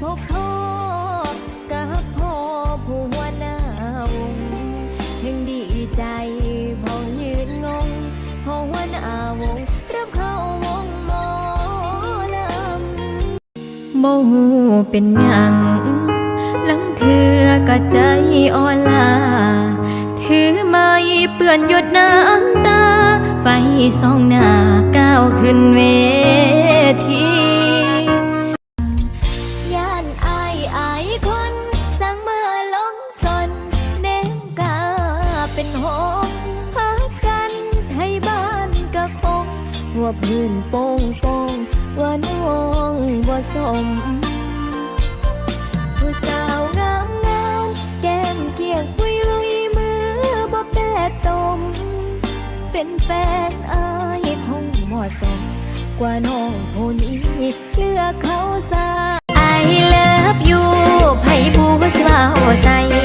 พบพ่อกับพ่อผู้หัวหน้าวงแห่งดีใจพ่อยืนงงพ่อหัวหน้าวงรับเข้าวงหมอลำโมหูเป็นยังลังเธอกะใจอ่อนลาถือไม้เปื้อนหยดน้ำตา ไฟสองหน้าก้าวขึ้นเว อบยืนโป้งป้องว่าน้องว่าสม ผู้สาวงามงามแก้มเกียงคุยลุยมือบ่แปดตม เป็นแฟนอายคงเหมอสม กว่าน้องผู้นี้เลือกเขาซาไอเลิฟยูให้ผู้สาวใส่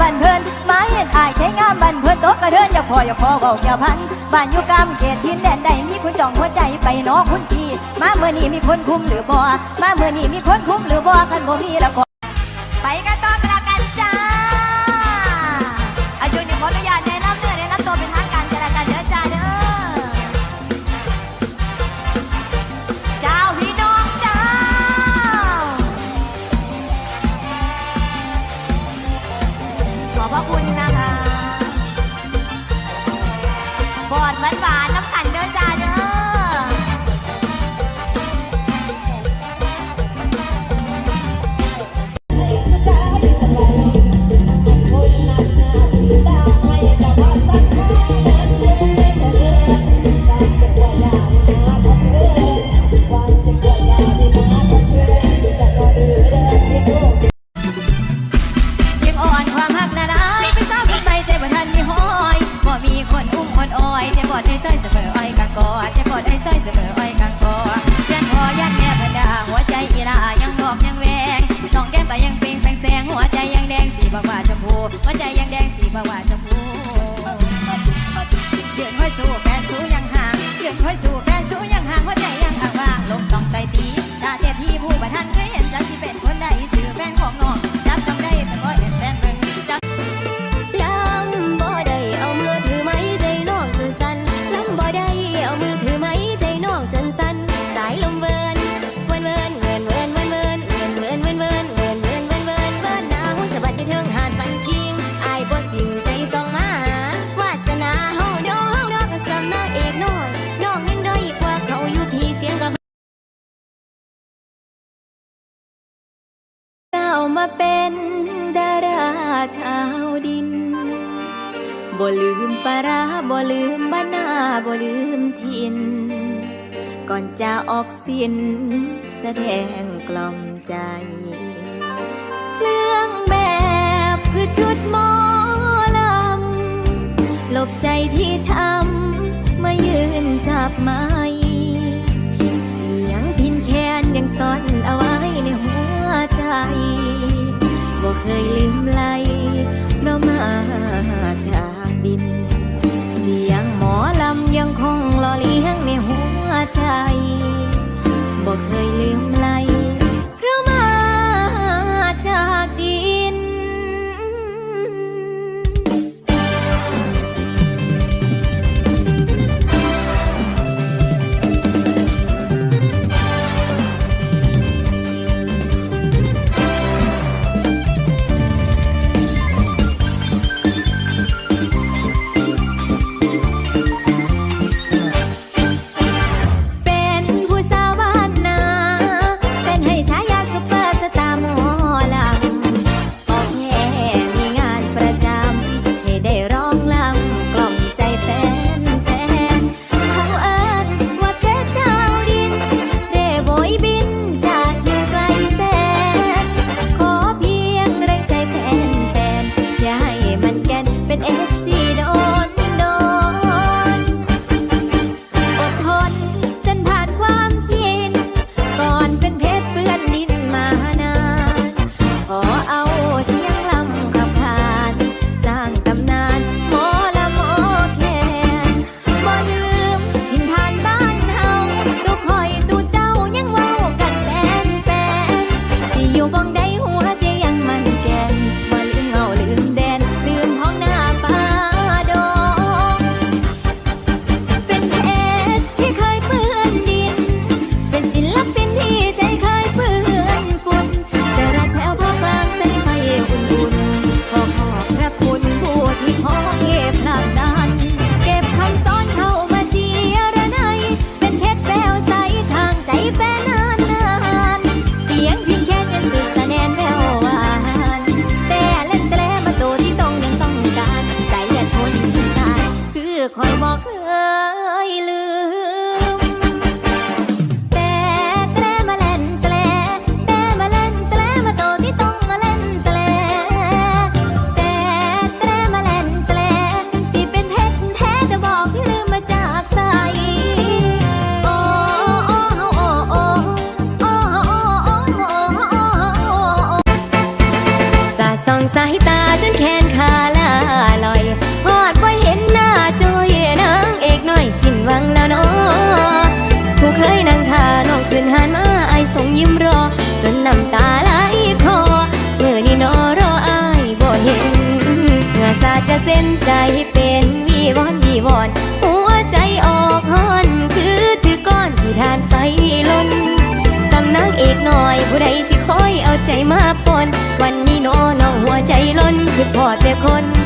บันเทินมาเห็นอายใช้งามบันเทินโต๊กระเทินอย่าพออย่าพอเบาอย่าพันบ้านอยู่กำเกตทินแดนใดมีคุณจองหัวใจไปน้อคุณพี่มาเมื่อนี้มีคนคุ้มหรือบ่มาเมื่อนี้มีคนคุ้มหรือบ่ขันบ่มีละก็ไปกัน หวานๆ มาเป็นดาราชาวดิน บ่ลืมปาราบ่ลืมบ้านนาบ่ลืมทิน ก่อนจะออกสินแสดงกล่อมใจ เรื่องแบบคือชุดหมอลำ หลบใจที่ช้ำมายืนจับไม้ เสียงพินแคนยังซ้อน เคยลืมไหล น วันนี้โนน้องหัวใจล้นคือพอแต่คน